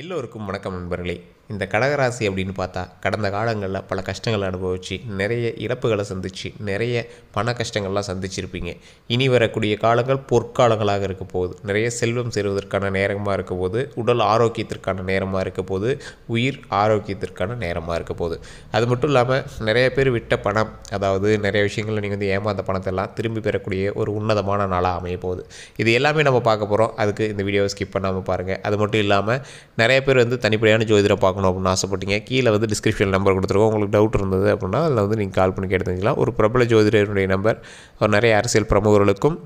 எல்லோருக்கும் வணக்கம் நண்பர்களே. இந்த கடகராசி அப்படின்னு பார்த்தா கடந்த காலங்களில் பல கஷ்டங்களை அனுபவிச்சு நிறைய இழப்புகளை சந்திச்சு நிறைய பண கஷ்டங்கள்லாம் சந்திச்சிருப்பீங்க. இனி வரக்கூடிய காலங்கள் பொற்காலங்களாக இருக்க போகுது. நிறைய செல்வம் சேருவதற்கான நேரமாக இருக்க போது உடல் ஆரோக்கியத்திற்கான நேரமாக இருக்க போது உயிர் ஆரோக்கியத்திற்கான நேரமாக இருக்க போது அது மட்டும் இல்லாமல் நிறைய பேர் விட்ட பணம் அதாவது நிறைய விஷயங்களில் நீங்கள் வந்து ஏமாந்த பணத்தெல்லாம் திரும்பி பெறக்கூடிய ஒரு உன்னதமான நாளாக அமைய போகுது. இது எல்லாமே நம்ம பார்க்க போகிறோம் அதுக்கு இந்த வீடியோவை ஸ்கிப் பண்ணாமல் பாருங்கள் அது மட்டும் இல்லாமல் நிறைய பேர் வந்து தனிப்படியான ஜோதிடம் பார்க்கணும் அப்படின்னு ஆசைப்பட்டீங்க. கீழே வந்து டிஸ்கிரிப்ஷன் நம்பர் கொடுத்துருக்கோம். உங்களுக்கு டவுட் இருந்தது அப்படின்னா அதில் வந்து நீங்கள் கால் பண்ணி கேட்டு தெரிஞ்சுக்கலாம். ஒரு பிரபல ஜோதிடருடைய நம்பர் அவர் நிறைய அரசியல் பிரமுகர்களுக்கும்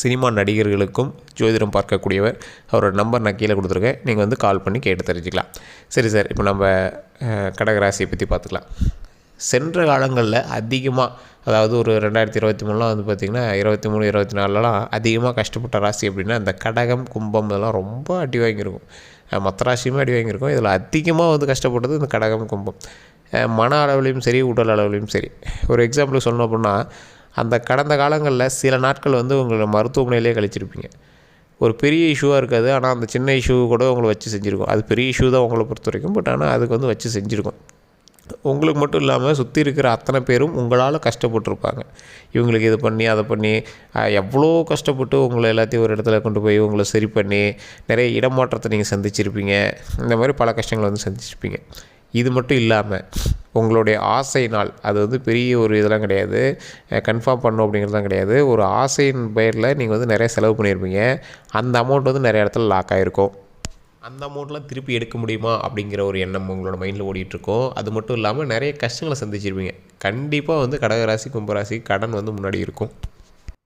சினிமா நடிகர்களுக்கும் ஜோதிடம் பார்க்கக்கூடியவர். அவரோட நம்பர் நான் கீழே கொடுத்துருக்கேன். நீங்கள் வந்து கால் பண்ணி கேட்டு தெரிஞ்சுக்கலாம். சரி சார் இப்போ நம்ம கடகராசியை பற்றி பார்த்துக்கலாம். சென்ற காலங்களில் அதிகமாக அதாவது ஒரு ரெண்டாயிரத்தி இருபத்தி மூணுலாம் வந்து பார்த்திங்கன்னா இருபத்தி மூணு இருபத்தி நாலுலலாம் அதிகமாக கஷ்டப்பட்ட ராசி அப்படின்னா இந்த கடகம் கும்பம் இதெல்லாம் ரொம்ப அடி வாங்கியிருக்கும். மற்ற ராசியுமே அடி வாங்கியிருக்கும். இதில் அதிகமாக வந்து கஷ்டப்பட்டது இந்த கடகம் கும்பம். மன அளவுலேயும் சரி உடல் அளவுலேயும் சரி. ஒரு எக்ஸாம்பிளுக்கு சொல்லணும் அப்படின்னா அந்த கடந்த காலங்களில் சில நாட்கள் வந்து உங்களை மருத்துவமனையிலே கழிச்சிருப்பீங்க. ஒரு பெரிய இஷ்யூவாக இருக்காது. ஆனால் அந்த சின்ன இஷ்யூ கூட உங்களை வச்சு செஞ்சுருக்கோம். அது பெரிய இஷ்யூ தான் உங்களை பொறுத்த வரைக்கும் பட் ஆனால் அதுக்கு வந்து வச்சு செஞ்சுருக்கும். உங்களுக்கு மட்டும் இல்லாமல் சுற்றி இருக்கிற அத்தனை பேரும் உங்களால் கஷ்டப்பட்டிருப்பாங்க. இவங்களுக்கு இது பண்ணி அதை பண்ணி எவ்வளோ கஷ்டப்பட்டு உங்களை எல்லாத்தையும் ஒரு இடத்துல கொண்டு போய் உங்களை சரி பண்ணி நிறைய இடமாற்றத்தை நீங்கள் சந்திச்சிருப்பீங்க. இந்த மாதிரி பல கஷ்டங்களை வந்து சந்திச்சிருப்பீங்க. இது மட்டும் இல்லாமல் உங்களுடைய ஆசை நாள் அது வந்து பெரிய ஒரு இதெல்லாம் கிடையாது. கன்ஃபார்ம் பண்ணும் அப்படிங்கிறதுலாம் கிடையாது. ஒரு ஆசையின் பெயரில் நீங்கள் வந்து நிறைய செலவு பண்ணியிருப்பீங்க. அந்த அமௌண்ட் வந்து நிறைய இடத்துல லாக் ஆகிருக்கும் அந்த அமௌண்ட்லாம் திருப்பி எடுக்க முடியுமா அப்படிங்கிற ஒரு எண்ணம் உங்களோட மைண்டில் ஓடிட்டுருக்கோம். அது மட்டும் இல்லாமல் நிறைய கஷ்டங்களை சந்திச்சிருப்பீங்க. கண்டிப்பாக வந்து கடகராசி கும்பராசி கடன் வந்து முன்னாடி இருக்கும்.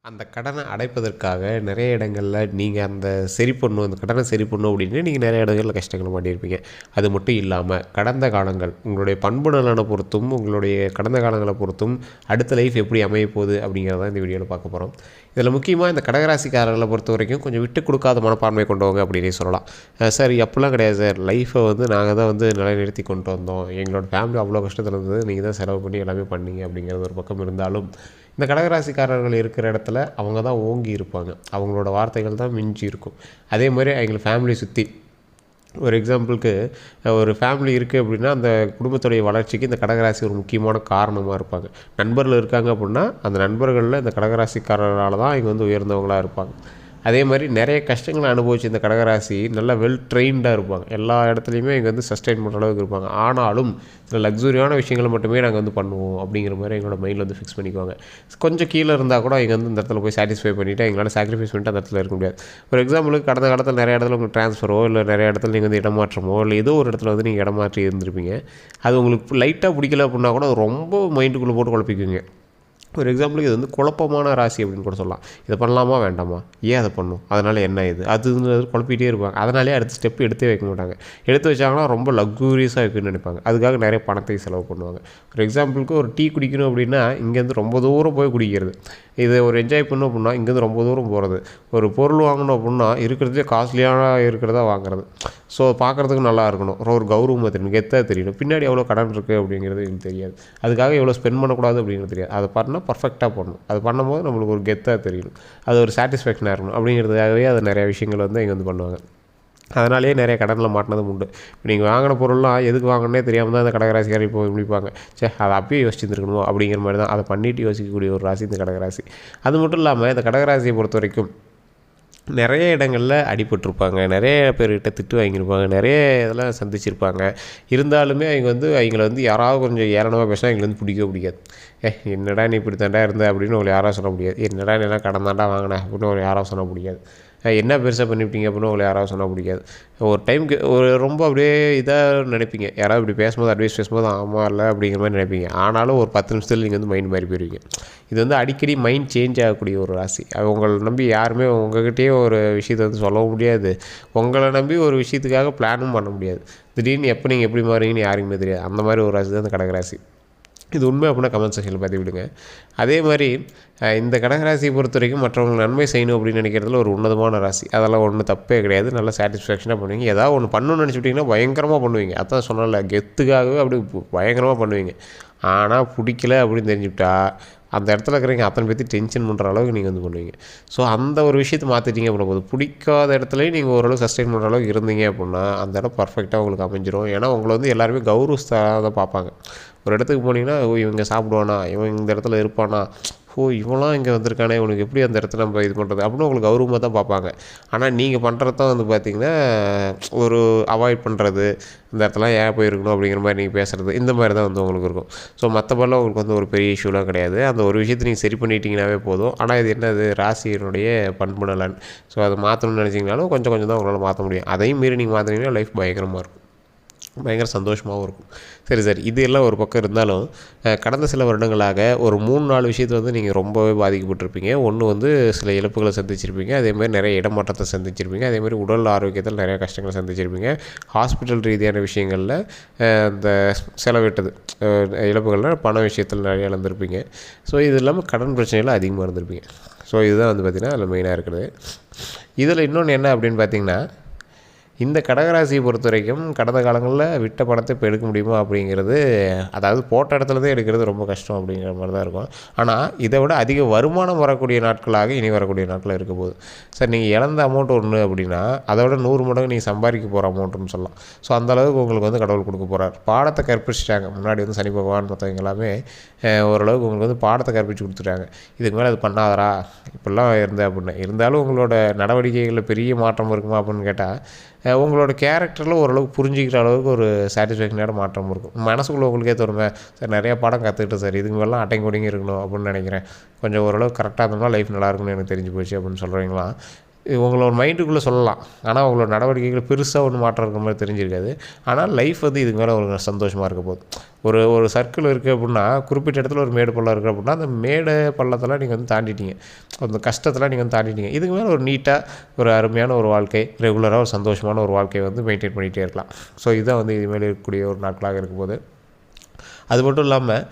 அந்த கடனை அடைப்பதற்காக நிறைய இடங்களில் நீங்கள் அந்த சரி பண்ணணும் அந்த கடனை சரி பண்ணணும் அப்படின்னு நீங்கள் நிறைய இடங்களில் கஷ்டங்கள் மாட்டியிருப்பீங்க அது மட்டும் இல்லாமல் கடந்த காலங்கள் உங்களுடைய பண்பு நலனை பொறுத்தும் உங்களுடைய கடந்த காலங்களை பொறுத்தும் அடுத்த லைஃப் எப்படி அமைய போகுது அப்படிங்கிறத இந்த வீடியோவில் பார்க்க போகிறோம் இதில் முக்கியமாக இந்த கடகராசிக்காரர்களை பொறுத்த வரைக்கும் கொஞ்சம் விட்டு கொடுக்காத மனப்பான்மை கொண்டவங்க அப்படின்னே சொல்லலாம். சார் அப்படிலாம் கிடையாது சார். லைஃப்பை வந்து நாங்கள் தான் வந்து நிலைநிறுத்தி கொண்டு வந்தோம். எங்களோட ஃபேமிலி அவ்வளோ கஷ்டத்தில் இருந்தது. நீங்கள் தான் செலவு பண்ணி எல்லாமே பண்ணீங்க அப்படிங்கிறது ஒரு பக்கம் இருந்தாலும் இந்த கடகராசிக்காரர்கள் இருக்கிற இடத்துல அவங்க தான் ஓங்கி இருப்பாங்க. அவங்களோட வார்த்தைகள் தான் மிஞ்சி இருக்கும். அதே மாதிரி எங்களை ஃபேமிலி சுற்றி ஒரு எக்ஸாம்பிளுக்கு ஒரு ஃபேமிலி இருக்குது அப்படின்னா அந்த குடும்பத்துடைய வளர்ச்சிக்கு இந்த கடகராசி ஒரு முக்கியமான காரணமாக இருப்பாங்க. நண்பர்கள் இருக்காங்க அப்படின்னா அந்த நண்பர்களில் இந்த கடகராசிக்காரரால் தான் இங்கே வந்து உயர்ந்தவங்களாக இருப்பாங்க. அதே மாதிரி நிறைய கஷ்டங்களை அனுபவிச்சு இந்த கடகராசி நல்லா வெல் ட்ரெயின்டாக இருப்பாங்க. எல்லா இடத்துலையுமே இங்கே வந்து சஸ்டைன் பண்ணுற அளவுக்கு இருப்பாங்க. ஆனாலும் சில லக்ஸுரியான விஷயங்களை மட்டுமே நாங்கள் வந்து பண்ணுவோம் அப்படிங்கிற மாதிரி எங்களோட மைண்டில் வந்து ஃபிக்ஸ் பண்ணிக்குவாங்க. கொஞ்சம் கீழே இருந்தால் கூட இங்கே வந்து இந்த இடத்துல போய் சாட்டிஸ்ஃபை பண்ணிவிட்டு எங்களால் சாக்ரிஃபைஸ் பண்ணிட்டு அந்த இடத்துல இருக்க முடியாது. ஒரு எக்ஸாம்பிளுக்கு கடந்த காலத்தில் நிறைய இடத்துல உங்களுக்கு ட்ரான்ஸ்ஃபரோ இல்லை நிறைய இடத்துல நீங்கள் வந்து இடமாற்றமோ இல்லை ஏதோ ஒரு இடத்துல வந்து நீங்கள் இடமாற்றி இருந்திருப்பீங்க. அது உங்களுக்கு லைட்டாக பிடிக்கல அப்படின்னா கூட ரொம்ப மைண்டுக்குள்ளே போட்டு குழப்பிக்குவீங்க ஒரு எக்ஸாம்பிளுக்கு இது வந்து குழப்பமான ராசி அப்படின்னு கூட சொல்லலாம். இதை பண்ணலாமா வேண்டாமா? ஏன் அதை பண்ணும்? அதனால் என்ன இது? அது குழப்பிகிட்டே குழப்பிட்டே இருப்பாங்க. அதனாலே அடுத்த ஸ்டெப் எடுத்தே வைக்க மாட்டாங்க. எடுத்து வச்சாங்கன்னா ரொம்ப லக்ஸூரியஸாக இருக்குன்னு நினைப்பாங்க. அதுக்காக நிறைய பணத்தை செலவு பண்ணுவாங்க. ஒரு எக்ஸாம்பிளுக்கு ஒரு டீ குடிக்கணும் அப்படின்னா இங்கேருந்து ரொம்ப தூரம் போய் குடிக்கிறது. இதை ஒரு என்ஜாய் பண்ணணும் அப்படின்னா இங்கேருந்து ரொம்ப தூரம் போகிறது ஒரு பொருள் வாங்கணும் அப்படின்னா இருக்கிறதே காஸ்ட்லியான இருக்கிறதா வாங்குறது. ஸோ பார்க்குறதுக்கு நல்லா இருக்கணும். ஒரு கௌரவமாக தெரியணும் கெத்தாக தெரியணும். பின்னாடி எவ்வளோ கடன் இருக்குது அப்படிங்கிறது எனக்கு தெரியாது. அதுக்காக எவ்வளோ ஸ்பெண்ட் பண்ணக்கூடாது அப்படிங்கிறது தெரியாது. அதை பண்ணால் பர்ஃபெக்டாக பண்ணணும் அது பண்ணும்போது நம்மளுக்கு ஒரு கெத்தாக தெரியணும் அது ஒரு சாட்டிஸ்ஃபேக்ஷனாக இருக்கணும். அப்படிங்கிறதுக்காகவே அது நிறைய விஷயங்கள் வந்து இங்கே வந்து பண்ணுவாங்க. அதனாலேயே நிறைய கடனில் மாட்டினதும் உண்டு. இப்போ நீங்கள் வாங்கின பொருள்லாம் எதுக்கு வாங்கினே தெரியாமல் தான் அந்த கடகராசிக்காரர் இப்போ முடிப்பாங்க. சே அதை அப்பயே யோசிச்சுருக்கணுமோ அப்படிங்கிற மாதிரி தான் அதை பண்ணிட்டு யோசிக்கக்கூடிய ஒரு ராசி இந்த கடகராசி. அது மட்டும் இல்லாமல் இந்த கடகராசியை பொறுத்த வரைக்கும் நிறைய இடங்களில் அடிபட்டிருப்பாங்க. நிறைய பேர்கிட்ட திட்டு வாங்கியிருப்பாங்க. நிறைய இதெல்லாம் சந்திச்சிருப்பாங்க. இருந்தாலுமே அவங்க வந்து அவங்கள வந்து யாராவது கொஞ்சம் ஏளனமாக பேசினா அவங்களுக்கு வந்து பிடிக்கவே பிடிக்காது. ஏ என்னடா நீ இப்படி தாண்டா இருந்த? அப்படின்னு உங்களை யாராவது சொல்ல முடியாது. என்னடா நீ எல்லாம் கடன் தாண்டா வாங்கினேன் அப்படின்னு உங்களை யாராவது சொல்ல முடியாது. என்ன பெருசாக பண்ணிவிட்டீங்க? அப்படின்னு உங்களை யாராவது சொல்ல முடியாது ஒரு டைமுக்கு ஒரு ரொம்ப அப்படியே இதாக நினைப்பீங்க. யாராவது இப்படி பேசும்போது அட்வைஸ் பேசும்போது ஆமாம் இல்லை அப்படிங்கிற மாதிரி நினைப்பீங்க. ஆனாலும் ஒரு பத்து நிமிஷத்தில் நீங்கள் வந்து மைண்ட் மாறி போயிருவீங்க. இது வந்து அடிக்கடி மைண்ட் சேஞ்ச் ஆகக்கூடிய ஒரு ராசி. உங்களை நம்பி யாருமே உங்ககிட்டயே ஒரு விஷயத்தை வந்து சொல்லவும் முடியாது. உங்களை நம்பி ஒரு விஷயத்துக்காக பிளானும் பண்ண முடியாது. திடீர்னு எப்போ நீங்கள் எப்படி மாறீங்கன்னு யாருக்குமே தெரியாது. அந்த மாதிரி ஒரு ராசி தான் அந்த கடகராசி. இது உண்மை அப்படின்னா கமெண்ட் செக்ஷனில் பார்த்து அதே மாதிரி இந்த கடகராசியை பொறுத்த வரைக்கும் மற்றவங்களுக்கு நன்மை செய்யணும் அப்படின்னு நினைக்கிறதுல ஒரு உன்னதமான ராசி. அதெல்லாம் ஒன்றும் தப்பே கிடையாது. நல்லா சாட்டிஸ்ஃபேக்ஷனாக பண்ணுவீங்க. ஏதாவது ஒன்று பண்ணணும்னு நினச்சிட்டிங்கன்னா பயங்கரமாக பண்ணுவீங்க. அதான் சொன்னால கெத்துக்காகவே அப்படி பயங்கரமாக பண்ணுவீங்க. ஆனால் பிடிக்கல அப்படின்னு தெரிஞ்சுக்கிட்டா அந்த இடத்துல இருக்கிறவங்க அத்தனை பேர்த்தி டென்ஷன் பண்ணுற அளவுக்கு நீங்கள் வந்து பண்ணுவீங்க. ஸோ அந்த ஒரு விஷயத்தை மாற்றிட்டீங்க அப்படின்னா போதும். பிடிக்காத இடத்துலையும் நீங்கள் ஓரளவு சஸ்டெயின் பண்ணுற அளவுக்கு இருந்தீங்க அப்படின்னா அந்த இடம் பர்ஃபெக்டாக உங்களுக்கு அமைஞ்சிரும். ஏன்னா உங்களை வந்து எல்லாருமே கௌரவஸ்தாக தான் பார்ப்பாங்க. ஒரு இடத்துக்கு போனீங்கன்னா ஓ இவங்க சாப்பிடுவானா? இவன் இந்த இடத்துல இருப்பானா? ஓ இவன்லாம் இங்கே வந்திருக்கானே இவனுக்கு எப்படி அந்த இடத்துல நம்ம இது பண்ணுறது அப்படின்னு உங்களுக்கு கௌரவமாக தான் பார்ப்பாங்க. ஆனால் நீங்கள் பண்ணுறது தான் வந்து பார்த்திங்கன்னா ஒரு அவாய்ட் பண்ணுறது இந்த இடத்துல ஏன் போயிருக்கணும் அப்படிங்கிற மாதிரி நீங்கள் பேசுகிறது இந்த மாதிரி தான் வந்து உங்களுக்கு இருக்கும். ஸோ மற்றபடிலாம் உங்களுக்கு வந்து ஒரு பெரிய இஷ்யூலாம் கிடையாது. அந்த ஒரு விஷயத்தை நீங்கள் சரி பண்ணிட்டீங்கனாவே போதும். ஆனால் இது என்னது? ராசியினுடைய பண்புணலன் ஸோ அதை மாற்றணும்னு நினச்சிங்கனாலும் கொஞ்சம் கொஞ்சம் தான் உங்களால் மாற்ற முடியும். அதையும் மீறி நீங்கள் மாற்றினீங்கன்னா லைஃப் பயங்கரமாக இருக்கும். பயங்கர சந்தோஷமாகவும் இருக்கும். சரி சரி. இது எல்லாம் ஒரு பக்கம் இருந்தாலும் கடந்த சில வருடங்களாக ஒரு மூணு நாலு விஷயத்தை வந்து நீங்கள் ரொம்பவே பாதிக்கப்பட்டிருப்பீங்க. ஒன்று வந்து சில இழப்புகளை சந்திச்சிருப்பீங்க. அதேமாதிரி நிறைய இடமாற்றத்தை சந்திச்சிருப்பீங்க. அதேமாதிரி உடல் ஆரோக்கியத்தில் நிறைய கஷ்டங்களை சந்திச்சிருப்பீங்க. ஹாஸ்பிட்டல் ரீதியான விஷயங்களில் இந்த செலவிட்டது இழப்புகள்னால் பண விஷயத்தில் நிறைய இழந்திருப்பீங்க. ஸோ இது இல்லாமல் கடன் பிரச்சனைகள் அதிகமாக இருந்திருப்பீங்க. ஸோ இதுதான் வந்து பார்த்திங்கன்னா அதில் மெயினாக இருக்கிறது. இதில் இன்னொன்று என்ன அப்படின்னு பார்த்தீங்கன்னா இந்த கடகராசியை பொறுத்த வரைக்கும் கடந்த காலங்களில் விட்ட பணத்தை இப்போ எடுக்க முடியுமா அப்படிங்கிறது அதாவது போட்ட இடத்துல தான் எடுக்கிறது ரொம்ப கஷ்டம் அப்படிங்கிற மாதிரி தான் இருக்கும். ஆனால் இதை விட அதிக வருமானம் வரக்கூடிய நாட்களாக இனி வரக்கூடிய நாட்கள் இருக்க போகுது. சார் நீங்கள் இழந்த அமௌண்ட் ஒன்று அப்படின்னா அதை விட நூறு மடங்கு நீங்கள் சம்பாதிக்க போகிற அமௌண்ட்டுன்னு சொல்லலாம். ஸோ அந்தளவுக்கு உங்களுக்கு வந்து கடவுள் கொடுக்க போகிறார் பாடத்தை கற்பிச்சிட்டாங்க. முன்னாடி வந்து சனி பகவான் மற்றவங்க எல்லாமே ஓரளவுக்கு உங்களுக்கு வந்து பாடத்தை கற்பிச்சு கொடுத்துட்டாங்க. இதுக்கு மேலே அது பண்ணாதரா இப்படிலாம் இருந்தேன் அப்படின்னு. இருந்தாலும் உங்களோட நடவடிக்கைகளில் பெரிய மாற்றம் இருக்குமா அப்படின்னு கேட்டால் உங்களோட கேரக்டரில் ஓரளவுக்கு புரிஞ்சிக்கிற அளவுக்கு ஒரு சாட்டிஸ்ஃபேக்ஷனோட மாற்றம் இருக்கும். மனசுக்குள்ளே உங்களுக்கே தோணுமே சார் நிறையா பாடம் கற்றுக்கிட்டேன் சார். இதுக்கு மேலாம் அட்டைங்க ஒடுங்கி இருக்கணும் அப்படின்னு நினைக்கிறேன். கொஞ்சம் ஓரளவு கரெக்டாக இருந்தோம்னா லைஃப் நல்லா இருக்கும்னு எனக்கு தெரிஞ்சு போச்சு அப்படின்னு சொல்கிறீங்களா உங்களோட மைண்டுக்குள்ளே சொல்லலாம். ஆனால் உங்களோட நடவடிக்கைகள் பெருசாக ஒன்று மாற்றம் இருக்கிற மாதிரி தெரிஞ்சிருக்காது. ஆனால் லைஃப் வந்து இதுக்கு மேலே ஒரு சந்தோஷமாக இருக்க போகுது. ஒரு ஒரு சர்க்கிள் இருக்குது அப்படின்னா குறிப்பிட்ட இடத்துல ஒரு மேடு பள்ளம் இருக்குது அப்படின்னா அந்த மேடு பள்ளத்தெல்லாம் நீங்கள் வந்து தாண்டிட்டீங்க. அந்த கஷ்டத்தெல்லாம் நீங்கள் வந்து தாண்டிட்டீங்க. இதுக்கு மேலே ஒரு நீட்டாக ஒரு அருமையான ஒரு வாழ்க்கை ரெகுலராக ஒரு சந்தோஷமான ஒரு வாழ்க்கையை வந்து மெயின்டைன் பண்ணிகிட்டே இருக்கலாம். ஸோ இதுதான் வந்து இதுமாரி இருக்கக்கூடிய ஒரு நாட்களாக இருக்கும்போது அது மட்டும் இல்லாமல்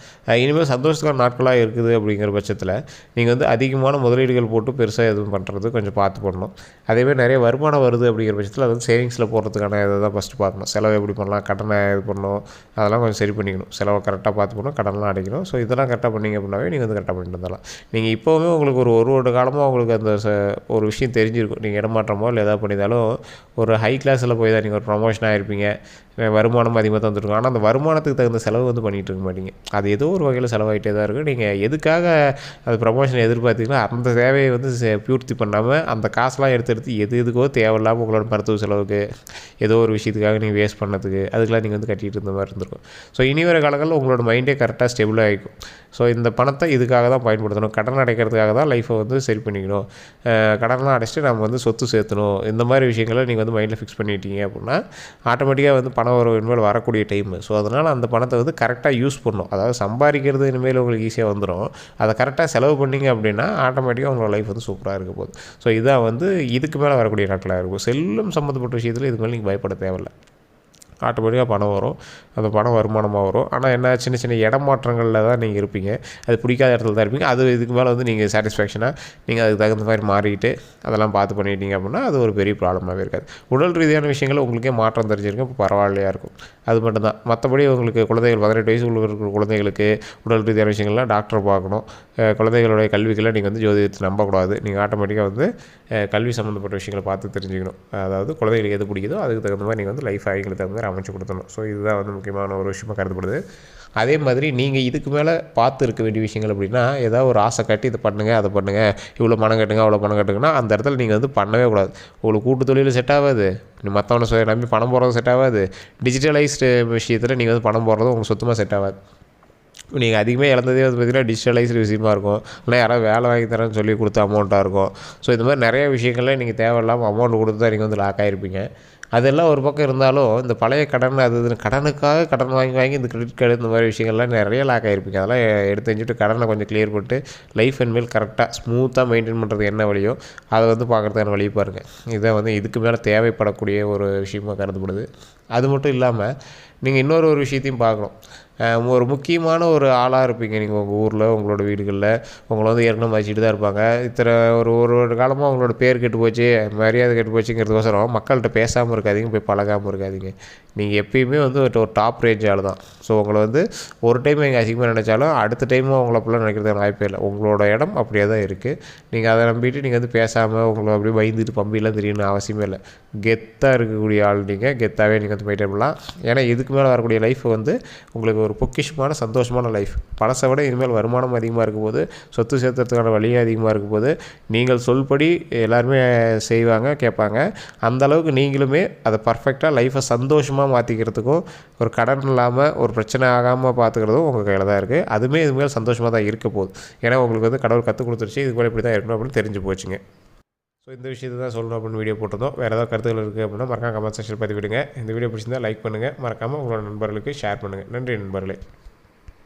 இனிமேல் சந்தோஷத்துக்கான நாட்களாக இருக்குது அப்படிங்கிற பட்சத்தில் நீங்கள் வந்து அதிகமான முதலீடுகள் போட்டு பெருசாக எதுவும் பண்ணுறது கொஞ்சம் பார்த்து பண்ணணும். அதேமாதிரி நிறைய வருமானம் வருது அப்படிங்கிற பட்சத்தில் அது வந்து சேவிங்ஸில் போடுறதுக்கான இதை தான் ஃபஸ்ட்டு பார்க்கணும். செலவு எப்படி பண்ணலாம் கடனை இது பண்ணணும் அதெல்லாம் கொஞ்சம் சரி பண்ணிக்கணும். செலவை கரெக்டாக பார்த்து பண்ணணும் கடன்லாம் அடைக்கணும். ஸோ இதெல்லாம் கரெக்டாக பண்ணீங்க அப்படின்னாவே நீங்கள் வந்து கரெக்டாக பண்ணிட்டு வந்துடலாம். நீங்கள் இப்போவுமே உங்களுக்கு ஒரு ஒரு ஒரு காலமாக உங்களுக்கு அந்த ச- ஒரு விஷயம் தெரிஞ்சிருக்கும். நீங்கள் இடமாற்றமோ இல்லை எதாவது பண்ணியிருந்தாலும் ஒரு ஹை கிளாஸில் போய் தான் நீங்கள் ஒரு ப்ரொமோஷன் ஆகிருப்பீங்க வருமானம் அதிகமாக தந்துருக்கும் ஆனால் அந்த வருமானத்துக்கு தகுந்த செலவு வந்து பண்ணிகிட்டு இருக்க மாட்டீங்க. அது ஏதோ ஒரு வகையில் செலவாகிட்டே தான் இருக்கும் நீங்கள் எதுக்காக அது ப்ரமோஷன் எதிர்பார்த்தீங்கன்னா அந்த சேவையை வந்து பூர்த்தி பண்ணாமல் அந்த காசுலாம் எடுத்து எடுத்து எது எதுக்கோ தேவையில்லாமல் உங்களோட மருத்துவ செலவுக்கு ஏதோ ஒரு விஷயத்துக்காக நீங்கள் வேஸ்ட் பண்ணதுக்கு அதுக்கெலாம் நீங்கள் வந்து கட்டிகிட்டு இருந்த மாதிரி இருந்திருக்கும். ஸோ இனி வர காலங்களில் உங்களோட மைண்டே கரெக்டாக ஸ்டெபிளாக ஆகிக்கும் ஸோ இந்த பணத்தை இதுக்காக தான் பயன்படுத்தணும். கடன் அடைக்கிறதுக்காக தான் லைஃப்பை வந்து சரி பண்ணிக்கணும். கடன்லாம் அடைச்சிட்டு நம்ம வந்து சொத்து சேர்த்தணும். இந்த மாதிரி விஷயங்களை நீங்கள் வந்து மைண்டில் ஃபிக்ஸ் பண்ணிட்டீங்க அப்படின்னா ஆட்டோமேட்டிக்காக வந்து பணம் வரும் இனிமேல் வரக்கூடிய டைம் ஸோ அதனால் அந்த பணத்தை வந்து கரெக்டாக யூஸ் பண்ணும் அதாவது சம்பாதிக்கிறது இனிமேல் உங்களுக்கு ஈஸியாக வந்துடும் அதை கரெக்டாக செலவு பண்ணிங்க அப்படின்னா ஆட்டோமேட்டிக்காக உங்களோட லைஃப் வந்து சூப்பராக இருக்க போகுது. ஸோ இதான் வந்து இதுக்கு மேலே வரக்கூடிய நாட்களாக இருக்கும். செல்லும் சம்மந்தப்பட்ட விஷயத்தில் இதுக்கு மேலே நீங்கள் பயப்பட தேவையில்லை. ஆட்டோமேட்டிக்காக பணம் வரும். அந்த பணம் வருமானமாக வரும். ஆனால் என்ன சின்ன சின்ன இடமாற்றங்களில் தான் நீங்கள் இருப்பீங்க. அது பிடிக்காத இடத்துல தான் இருப்பீங்க. அது இதுக்கு மேலே வந்து நீங்கள் சாட்டிஸ்ஃபேக்ஷனாக நீங்கள் அதுக்கு தகுந்த மாதிரி மாறிட்டு அதெல்லாம் பார்த்து பண்ணிட்டீங்க அப்படின்னா அது ஒரு பெரிய ப்ராப்ளமாகவே இருக்காது. உடல் ரீதியான விஷயங்கள் உங்களுக்கே மாற்றம் தெரிஞ்சிருக்கும். இப்போ பரவாயில்லையா இருக்கும். அது மட்டும்தான். மற்றபடி உங்களுக்கு குழந்தைகள் பதினெட்டு வயசுக்குள்ள இருக்கிற குழந்தைகளுக்கு உடல் ரீதியான விஷயங்கள்லாம் டாக்டரை பார்க்கணும். குழந்தைகளுடைய கல்விக்கெல்லாம் நீங்கள் வந்து ஜோதிடத்தை நம்பக்கூடாது. நீங்கள் ஆட்டோமேட்டிக்காக வந்து கல்வி சம்மந்தப்பட்ட விஷயங்களை பார்த்து தெரிஞ்சுக்கணும். அதாவது குழந்தைகளுக்கு எது பிடிக்குதோ அதுக்கு தகுந்த மாதிரி நீங்கள் வந்து லைஃப் ஆகிங்களுக்கு தகுந்த மாதிரி அமைச்சு கொடுத்தணும். ஸோ இதுதான் வந்து முக்கியமான ஒரு விஷயமாக கருதப்படுது. அதே மாதிரி நீங்கள் இதுக்கு மேலே பார்த்து இருக்க வேண்டிய விஷயங்கள் அப்படின்னா ஏதாவது ஒரு ஆசை காட்டி இதை பண்ணுங்கள் அதை பண்ணுங்கள் இவ்வளோ பணம் கட்டுங்க அவ்வளோ பணம் கட்டுங்கன்னா அந்த இடத்துல நீங்கள் வந்து பண்ணவே கூடாது. உங்களுக்கு கூட்டு தொழில் செட் ஆகாது. நீ மற்றவனை சொ நம்பி பணம் போடுறது செட் ஆகாது. டிஜிட்டலைஸ்டு விஷயத்தில் நீங்கள் வந்து பணம் போடுறது உங்களுக்கு சுத்தமாக செட் ஆகாது. நீங்கள் அதிகமாக இழந்ததே வந்து பார்த்திங்கன்னா டிஜிட்டலைஸ்டு விஷயமா இருக்கும். இல்லை யாராவது வேலை வாங்கி தரேன்னு சொல்லி கொடுத்த அமௌண்ட்டாக இருக்கும். ஸோ இந்த மாதிரி நிறைய விஷயங்கள்லாம் நீங்கள் தேவையில்லாமல் அமௌண்ட் கொடுத்து தான் நீங்கள் வந்து லாக் ஆகிருப்பீங்க அதெல்லாம் ஒரு பக்கம் இருந்தாலும் இந்த பழைய கடன் அது இதுன்னு கடனுக்காக கடன் வாங்கி வாங்கி இந்த கிரெடிட் கார்டு இந்த மாதிரி விஷயங்கள்லாம் நிறைய லாக் ஆகிருப்பீங்க அதெல்லாம் எடுத்து வச்சுட்டு கடனை கொஞ்சம் கிளியர் பண்ணிட்டு லைஃப் அண்ட் மேல் கரெக்டாக ஸ்மூத்தாக மெயின்டைன் பண்ணுறது என்ன வழியோ அதை வந்து பார்க்குறதுக்கான வழி பாருங்கள் இதை வந்து இதுக்கு மேலே தேவைப்படக்கூடிய ஒரு விஷயமாக கருதப்படுது. அது மட்டும் இல்லாமல் நீங்கள் இன்னொரு ஒரு விஷயத்தையும் பார்க்கணும். ஒரு முக்கியமான ஒரு ஆளாக இருப்பீங்க நீங்கள் உங்கள் ஊரில் உங்களோட வீடுகளில். உங்களை வந்து ஏற்கனவே மதிச்சிட்டு தான் இருப்பாங்க. இத்தனை ஒரு ஒரு ஒரு காலமாக உங்களோட பேர் கெட்டு போச்சு மரியாதை கெட்டு போச்சுங்கிறதுக்கோசரம் மக்கள்கிட்ட பேசாமல் இருக்காதிங்க போய் பழகாமல் இருக்காதிங்க. நீங்கள் எப்பயுமே வந்து ஒரு டாப் ரேஞ்ச் ஆள் தான். ஸோ உங்களை வந்து ஒரு டைம் நீங்கள் அசிங்கமாக நினச்சாலும் அடுத்த டைமும் உங்களை அப்படிலாம் நினைக்கிறதுக்கு வாய்ப்பே இல்லை. உங்களோட இடம் அப்படியே தான் இருக்குது நீங்கள் அதை நம்பிட்டு நீங்கள் வந்து பேசாமல் உங்களை அப்படியே பயந்துட்டு பம்பிலாம் தெரியணும்னு அவசியமே இல்லை. கெத்தாக இருக்கக்கூடிய ஆள் நீங்கள் கெத்தாகவே நீங்கள் வந்து மெயின்டைன் பண்ணலாம். ஏன்னா இதுக்கு மேலே வரக்கூடிய லைஃப் வந்து உங்களுக்கு ஒரு பொக்கிஷமான சந்தோஷமான லைஃப் பழசை விட இனிமேல் வருமானம் அதிகமாக இருக்கும்போது சொத்து சேர்த்துறதுக்கான வழியும் அதிகமாக இருக்கும்போது நீங்கள் சொல்படி எல்லாருமே செய்வாங்க கேட்பாங்க. அந்த அளவுக்கு நீங்களுமே அதை பர்ஃபெக்டாக லைஃப்பை சந்தோஷமாக மாற்றிக்கிறதுக்கும் ஒரு கடன் இல்லாமல் ஒரு பிரச்சனை ஆகாமல் பார்த்துக்கிறதும் உங்கள் கையில் தான் இருக்குது அதுவுமே இது மேலே சந்தோஷமாக தான் இருக்க போகுது. ஏன்னா உங்களுக்கு வந்து கடவுள் கற்றுக் கொடுத்துருச்சு இது கூட இப்படி தான் இருக்கணும் அப்படின்னு தெரிஞ்சு போச்சுங்க. ஸோ இந்த விஷயத்தை தான் சொல்லணும் அப்படின்னு வீடியோ போட்டிருந்தோம். வேறு ஏதாவது கருத்துக்கள் இருக்குது அப்படின்னா மறக்காம கமெண்ட் செக்ஷன் பதிவிடுங்க. இந்த வீடியோ பிடிச்சிருந்தா லைக் பண்ணுங்கள் மறக்காமல் உங்களோட நண்பர்களுக்கு ஷேர் பண்ணுங்கள் நன்றி நண்பர்களே.